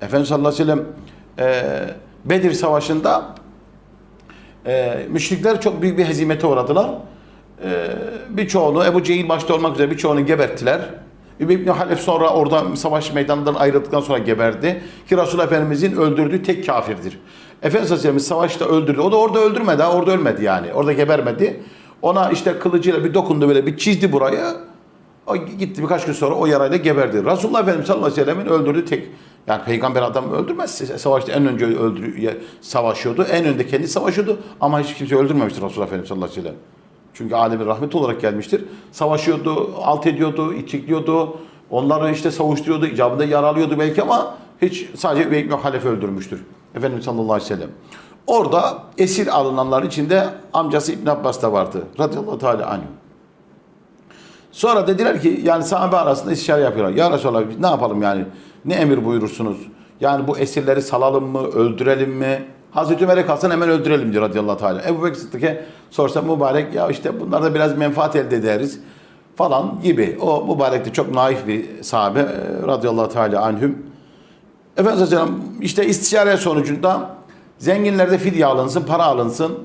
Efendimiz sallallahu aleyhi ve sellem e, Bedir Savaşı'nda e, müşrikler çok büyük bir hezimete uğradılar. E, birçoğunu Ebu Cehil başta olmak üzere birçoğunu geberttiler. Übey ibn Halef sonra orada savaş meydanından ayrıldıktan sonra geberdi. Ki Resul Efendimizin öldürdüğü tek kafirdir. Efendimiz Aleyhisselam'ı savaşta öldürdü. O da orada öldürmedi orada ölmedi yani. Orada gebermedi. Ona işte kılıcıyla bir dokundu böyle bir çizdi burayı. O gitti birkaç gün sonra o yarayla geberdi. Resulullah Efendimiz sallallahu aleyhi ve sellem'in öldürdüğü tek yani peygamber adam öldürmez. Savaşta en önce öldürü, savaşıyordu. En önde kendi savaşıyordu ama hiç kimse öldürmemiştir Resulullah Efendimiz sallallahu aleyhi ve sellem. Çünkü alemin rahmet olarak gelmiştir. Savaşıyordu, alt ediyordu, itikliyordu. Onları işte savuşturuyordu, icabında yaralıyordu belki ama hiç sadece Übey ibn Halef öldürmüştür. Efendimiz sallallahu aleyhi ve sellem. Orada esir alınanların içinde amcası İbn Abbas da vardı. Radıyallahu teala anh. Sonra dediler ki yani sahabe arasında istişare yapıyorlar. Ya Resulallah ne yapalım yani? Ne emir buyurursunuz? Yani bu esirleri salalım mı, öldürelim mi? Hazreti Ömer'e kalsın hemen öldürelim diyor radıyallahu teala. Ebu Bekir Sıddık'a sorsa mübarek ya işte bunlarda biraz menfaat elde ederiz falan gibi. O mübarek de çok naif bir sahabe e, radıyallahu teala anhüm. Efendimiz Aleyhisselam işte istişare sonucunda zenginlerde fidye alınsın, para alınsın.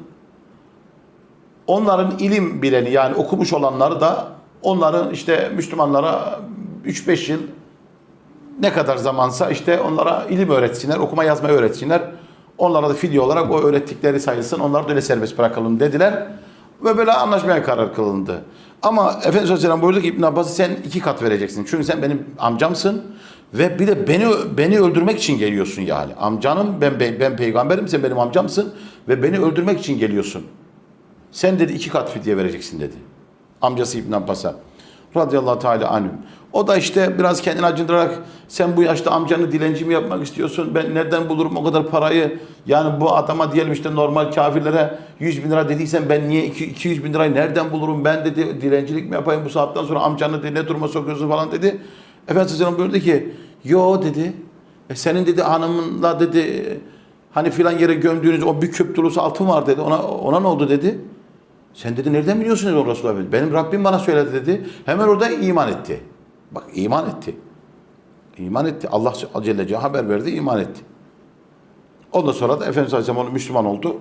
Onların ilim bileni yani okumuş olanları da onların işte Müslümanlara 3-5 yıl ne kadar zamansa işte onlara ilim öğretsinler, okuma yazmayı öğretsinler. Onlara da fidye olarak o öğrettikleri sayılsın, onları da öyle serbest bırakalım dediler. Ve böyle anlaşmaya karar kılındı. Ama Efendimiz Aleyhisselam buyurdu ki İbn Abbas'a sen iki kat vereceksin. Çünkü sen benim amcamsın ve bir de beni beni öldürmek için geliyorsun yani. Amcanım ben ben peygamberim sen benim amcamsın ve beni öldürmek için geliyorsun. Sen dedi iki kat fidye vereceksin dedi. Amcası İbn Abbas'a. Radıyallahu teala anhüm. O da işte biraz kendini acındırarak sen bu yaşta amcanı dilenci mi yapmak istiyorsun? Ben nereden bulurum o kadar parayı? Yani bu adama diyelim işte normal kafirlere 100 bin lira dediysen ben niye 200 bin lirayı nereden bulurum? Ben dedi dilencilik mi yapayım bu saatten sonra amcanı dedi, ne duruma sokuyorsun falan dedi. Efendimiz Aleyhisselam buyurdu ki yo dedi. E senin dedi hanımınla dedi hani filan yere gömdüğünüz o bir küp dolusu altın var dedi. Ona, ona ne oldu dedi. Sen dedi nereden biliyorsun dedi o Resulullah. Benim Rabbim bana söyledi dedi. Hemen orada iman etti. Bak iman etti. İman etti. Allah Celle Celaluhu haber verdi, iman etti. Ondan sonra da Efendimiz Aleyhisselam onu Müslüman oldu.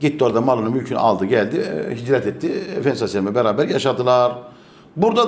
Gitti orada malını, mülkünü aldı, geldi, e, hicret etti. Efendimiz Aleyhisselam'la beraber yaşadılar. Burada da